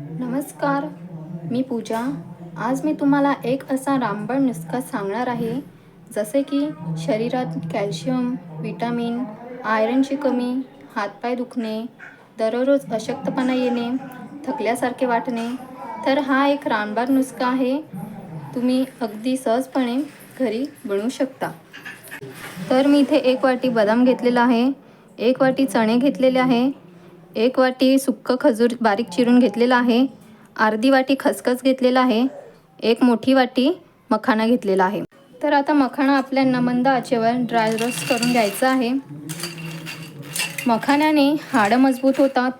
नमस्कार मी पूजा. आज मी तुम्हाला एक असा रामबाण नुस्खा सांगणार आहे जसे की शरीरात कॅल्शियम विटामिन आयरनची कमी हातपाय दुखणे दररोज अशक्तपणा येणे थकल्यासारखे वाटणे तर हा एक रामबाण नुस्खा आहे. तुम्ही अगदी सहजपणे घरी बनवू शकता. तर मी इथे एक वाटी बदाम घेतलेला आहे एक वाटी चणे घेतलेले आहे एक वाटी सुक्क खजूर बारीक चिरून घेतलेला आहे. अर्धी वाटी खसखस घेतलेला आहे. एक मोठी वाटी मखाना घेतलेला आहे. तर आता मखाणा आपल्यांना मंद आचेवर ड्राय रोस्ट करून घ्यायचा आहे. मखाण्याने हाडं मजबूत होतात.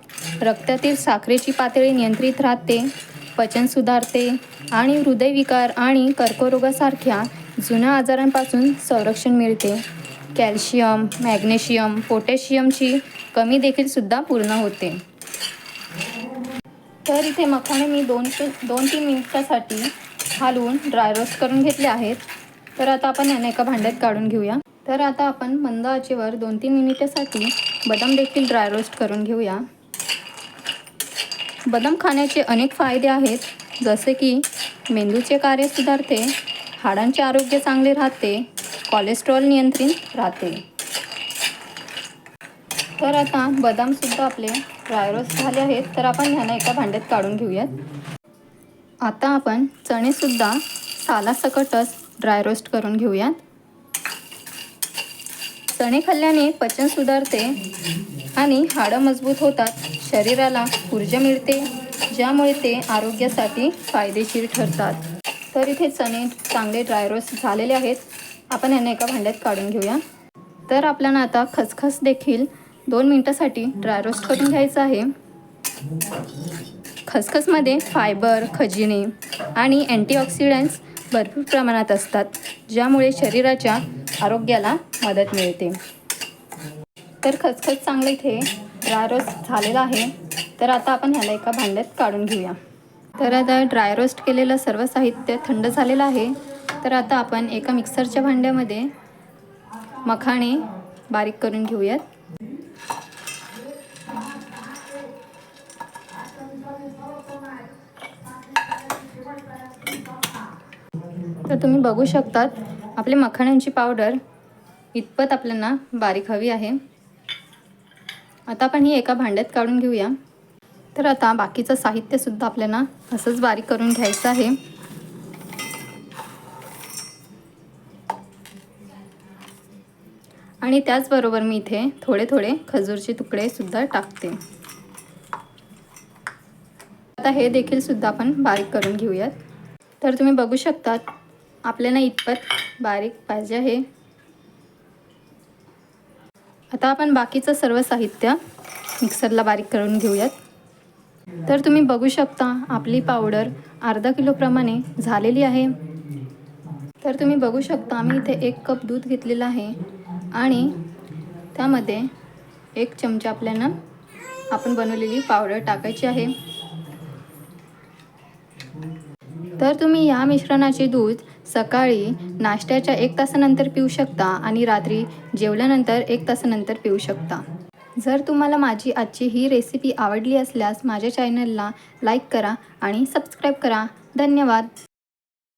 रक्तातील साखरेची पातळी नियंत्रित राहते. पचन सुधारते आणि हृदयविकार आणि कर्करोगासारख्या जुन्या आजारांपासून संरक्षण मिळते. कॅल्शियम मॅग्नेशियम पोटॅशियमची कमी देखील सुद्धा पूर्ण होते. तर इथे मखाणे मी दोन ते दोन तीन मिनिटासाठी घालून ड्राय रोस्ट करून घेतले आहेत. तर आता आपण याने एका भांड्यात काढून घेऊया. तर आता आपण मंद आचेवर दोन तीन मिनिटासाठी बदाम देखील ड्राय रोस्ट करून घेऊया. बदाम खाण्याचे अनेक फायदे आहेत. जसे की मेंदूचे कार्य सुधारते हाडांचे आरोग्य चांगले राहते कोलेस्ट्रॉल नियंत्रित राहते. तर आता बदामसुद्धा आपले ड्राय रोस्ट झाले आहेत. तर आपण ह्यांना एका भांड्यात काढून घेऊयात. आता आपण चणेसुद्धा सालासकटच ड्राय रोस्ट करून घेऊयात. चणे खाल्ल्याने पचन सुधारते आणि हाडं मजबूत होतात. शरीराला ऊर्जा मिळते ज्यामुळे ते आरोग्यासाठी फायदेशीर ठरतात. तर इथे चणे चांगले ड्राय रोस्ट झालेले आहेत. आपण यांना एका भांड्यात काढून घेऊया. तर आपल्याला आता खसखस देखील दोन मिनटासाठी ड्राय रोस्ट करून घ्यायचं आहे. खसखसमध्ये फायबर खजिने आणि अँटीऑक्सिडंट्स भरपूर प्रमाणात असतात ज्यामुळे शरीराच्या आरोग्याला मदत मिळते. तर खसखस चांगलं इथे ड्राय रोस्ट झालेला आहे. तर आता आपण ह्याला एका भांड्यात काढून घेऊया. तर आता ड्राय रोस्ट केलेलं सर्व साहित्य थंड झालेलं आहे. तर आता आपण एका मिक्सरच्या भांड्यामध्ये मखाणे बारीक करून घेऊयात. तर तुम्ही बघू शकतात आपले मखाण्यांची पावडर इतपत आपल्याला बारीक हवी आहे. आता आपण ही एका भांड्यात काढून घेऊया. तर आता बाकीचं साहित्यसुद्धा आपल्याला असंच बारीक करून घ्यायचं आहे. आणि त्याचबरोबर मी इथे थोडे थोडे खजूरचे तुकडे सुद्धा टाकते. आता हे देखील सुद्धा आपण बारीक करून घेऊयात. तर तुम्ही बघू शकतात आपल्याला इतपत बारीक पाहिजे आहे. आता आपण बाकीचं सर्व साहित्य मिक्सरला बारीक करून घेऊयात. तर तुम्ही बघू शकता आपली पावडर अर्धा किलोप्रमाणे झालेली आहे. तर तुम्ही बघू शकता आम्ही इथे एक कप दूध घेतलेलं आहे. आणि त्यामध्ये एक चमचा आपल्याला आपण बनवलेली पावडर टाकायची आहे. तर तुम्ही या मिश्रणाचे दूध सकाळी नाश्त्याच्या एक तासानंतर पिऊ शकता आणि रात्री जेवल्यानंतर एक तासानंतर पिऊ शकता. जर तुम्हाला माझी आजची ही रेसिपी आवडली असल्यास माझ्या चॅनलला लाईक करा आणि सबस्क्राईब करा. धन्यवाद!